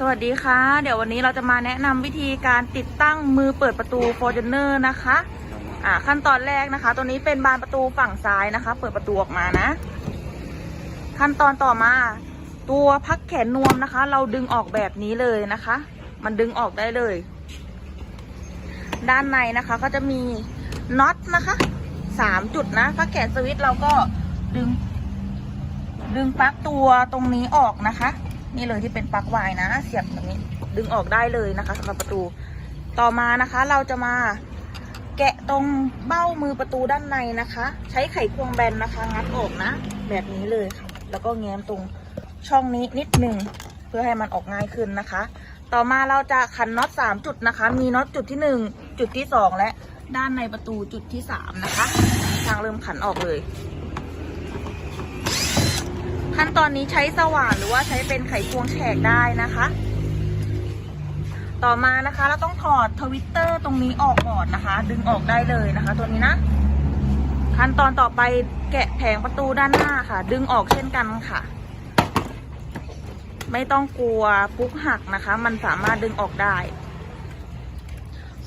สวัสดีค่ะ เดี๋ยววันนี้เราจะมาแนะนำวิธีการติดตั้งมือเปิดประตู f o r t u n e r นะคะอ่าขั้นตอนแรกนะคะ ตัวนี้เป็นบานประตูฝั่งซ้ายนะคะ เปิดประตูออกมานะ ขั้นตอนต่อมา ตัวพักแขนนวมนะคะ เราดึงออกแบบนี้เลยนะคะ มันดึงออกได้เลย ด้านในนะคะก็จะมีน็อตนะคะสามจุดนะพักแขนสวิตช์เราก็ดึง ดึงปลั๊กตัวตรงนี้ออกนะคะ นี่เลยที่เป็นปลั๊กวายนะ เสียบแบบนี้ดึงออกได้เลยนะคะสำหรับประตู ต่อมานะคะเราจะมาแกะตรงเบ้ามือประตูด้านในนะคะ ใช้ไขควงแบนนะคะ งัดออกนะ แบบนี้เลยค่ะ แล้วก็แง้มตรงช่องนี้นิดหนึ่งเพื่อให้มันออกง่ายขึ้นนะคะ ต่อมาเราจะขันน็อตสามจุดนะคะ มีน็อตจุดที่หนึ่งจุดที่สองและด้านในประตูจุดที่สามนะคะทางเริ่มขันออกเลย ขั้นตอนนี้ใช้สว่านหรือว่าใช้เป็นไขควงแฉกได้นะคะ ต่อมานะคะเราต้องถอดทวิตเตอร์ตรงนี้ออกก่อนนะคะ ดึงออกได้เลยนะคะ ตัวนี้นะ ขั้นตอนต่อไปแกะแผงประตูด้านหน้าค่ะ ดึงออกเช่นกันค่ะ ไม่ต้องกลัวปุ๊กหักนะคะ มันสามารถดึงออกได้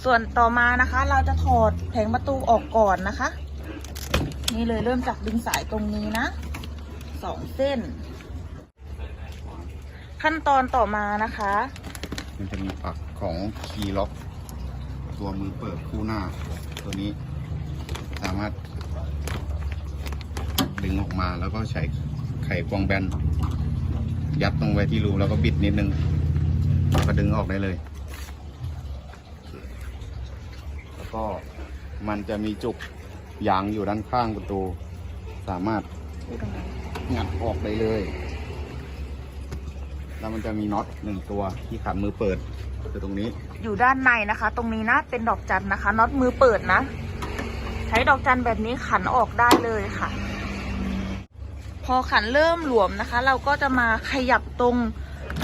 ส่วนต่อมานะคะเราจะถอดแผงประตูออกก่อนนะคะ นี่เลยเริ่มจากดึงสายตรงนี้นะ สองเส้น ขั้นตอนต่อมานะคะ มันจะมีปักของคีย์ล็อกตัวมือเปิดคู่หน้า ตัวนี้สามารถ ดึงออกมาแล้วก็ใช้ไขควงแบน ยัดตรงไว้ที่รูแล้วก็บิดนิดนึงแล้วก็ดึงออกได้เลย แล้วก็มันจะมีจุกยางอยู่ด้านข้างประตู สามารถ งัดออกได้เลย แล้วมันจะมีน็อตหนึ่งตัวที่ขันมือเปิดคือตรงนี้ อยู่ด้านในนะคะ ตรงนี้นะเป็นดอกจันนะคะน็อตมือเปิดนะ ใช้ดอกจันแบบนี้ขันออกได้เลยค่ะ พอขันเริ่มหลวมนะคะ เราก็จะมาขยับตรง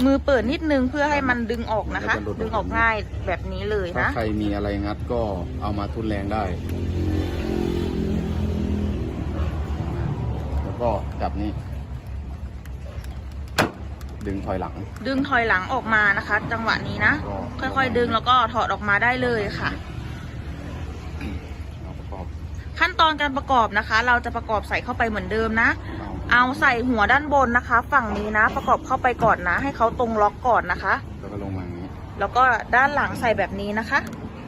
มือเปิดนิดนึงเพื่อให้มันดึงออกนะคะมันจะหลุดออกดึงออกง่ายแบบนี้เลยถ้านะใครมีอะไรงัดก็เอามาทุนแรงได้ แล้ว ก็จับนี่ดึงถอยหลัง ดึงถอยหลังออกมานะคะ จังหวะนี้นะ ก็ ค่อยๆ ดึงแล้วก็ถอดออกมาได้เลยค่ะ เอาประกอบขั้นตอนการประกอบนะคะ เราจะประกอบใส่เข้าไปเหมือนเดิมนะ เอาเอาใส่หัวด้านบนนะคะ ฝั่งนี้นะ ประกอบเข้าไปก่อนนะ ให้เขาตรงล็อกก่อนนะคะ แล้วก็ลงมาอย่างนี้แล้วก็ด้านหลังใส่แบบนี้นะคะ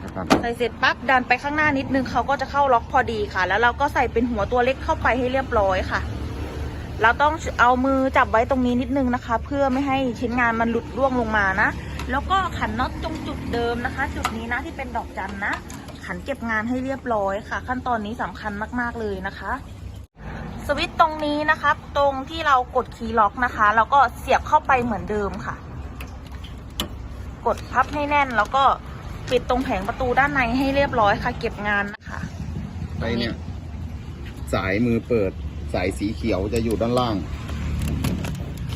นะครับใส่เสร็จปั๊บดันไปข้างหน้านิดนึงเขาก็จะเข้าล็อกพอดีค่ะ แล้วเราก็ใส่เป็นหัวตัวเล็กเข้าไปให้เรียบร้อยค่ะ เราต้องเอามือจับไว้ตรงนี้นิดนึงนะคะ เพื่อไม่ให้ชิ้นงานมันหลุดร่วงลงมานะ แล้วก็ขันน็อตตรงจุดเดิมนะคะ จุดนี้นะที่เป็นดอกจันนะ ขันเก็บงานให้เรียบร้อยค่ะ ขั้นตอนนี้สำคัญมากๆเลยนะคะสวิตช์ตรงนี้นะคะตรงที่เรากดคีย์ล็อกนะคะ แล้วก็เสียบเข้าไปเหมือนเดิมค่ะ กดพับให้แน่นแล้วก็ปิดตรงแผงประตูด้านในให้เรียบร้อยค่ะ เก็บงานนะคะไปเนี่ย สายมือเปิด สายสีเขียวจะอยู่ด้านล่าง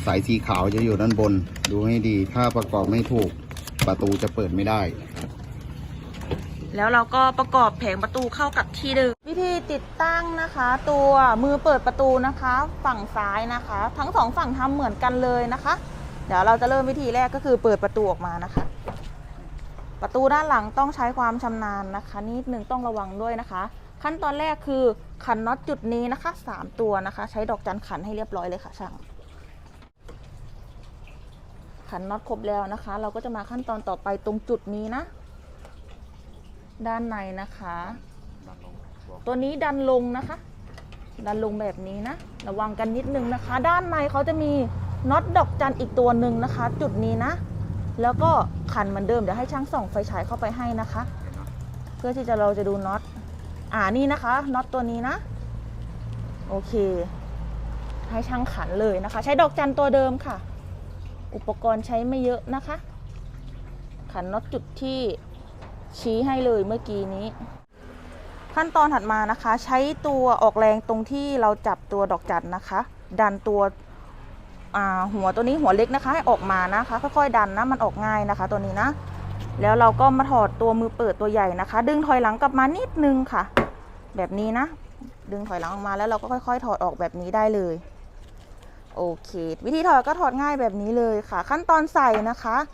สายสีขาวจะอยู่ด้านบน ดูให้ดี ถ้าประกอบไม่ถูกประตูจะเปิดไม่ได้ แล้วเราก็ประกอบแผงประตูเข้ากับที่เดิมวิธีติดตั้งนะคะ ตัวมือเปิดประตูนะคะ ฝั่งซ้ายนะคะ ทั้งสองฝั่งทำเหมือนกันเลยนะคะ เดี๋ยวเราจะเริ่มวิธีแรกก็คือเปิดประตูออกมานะคะ ประตูด้านหลังต้องใช้ความชำนาญนะคะ นิดนึงต้องระวังด้วยนะคะ ขั้นตอนแรกคือขันน็อตจุดนี้นะคะสามตัวนะคะ ใช้ดอกจันขันให้เรียบร้อยเลยค่ะช่าง ขันน็อตครบแล้วนะคะ เราก็จะมาขั้นตอนต่อไปตรงจุดนี้นะ ด้านในนะคะ ตัวนี้ดันลงนะคะ ดันลงแบบนี้นะ ระวังกันนิดนึงนะคะ ด้านในเขาจะมีน็อตดอกจันอีกตัวหนึ่งนะคะ จุดนี้นะ แล้วก็ขันเหมือนเดิมเดี๋ยวให้ช่างส่องไฟฉายเข้าไปให้นะคะ เพื่อที่จะเราจะดูน็อต อ่านี่นะคะน็อตตัวนี้นะ โอเค ให้ช่างขันเลยนะคะ ใช้ดอกจันตัวเดิมค่ะ อุปกรณ์ใช้ไม่เยอะนะคะ ขันน็อตจุดที่ชี้ให้เลยเมื่อกี้นี้ ขั้นตอนถัดมานะคะ ใช้ตัวออกแรงตรงที่เราจับตัวดอกจันนะคะ ดันตัวหัวตัวนี้หัวเล็กนะคะให้ออกมานะคะ ค่อยๆดันนะมันออกง่ายนะคะ ตัวนี้นะ แล้วเราก็มาถอดตัวมือเปิดตัวใหญ่นะคะ ดึงถอยหลังกลับมานิดนึงค่ะ แบบนี้นะ ดึงถอยหลังออกมาแล้วเราก็ค่อย ๆ ถอดออกแบบนี้ได้เลยโอเค วิธีถอดก็ถอดง่ายแบบนี้เลยค่ะ ขั้นตอนใส่นะคะ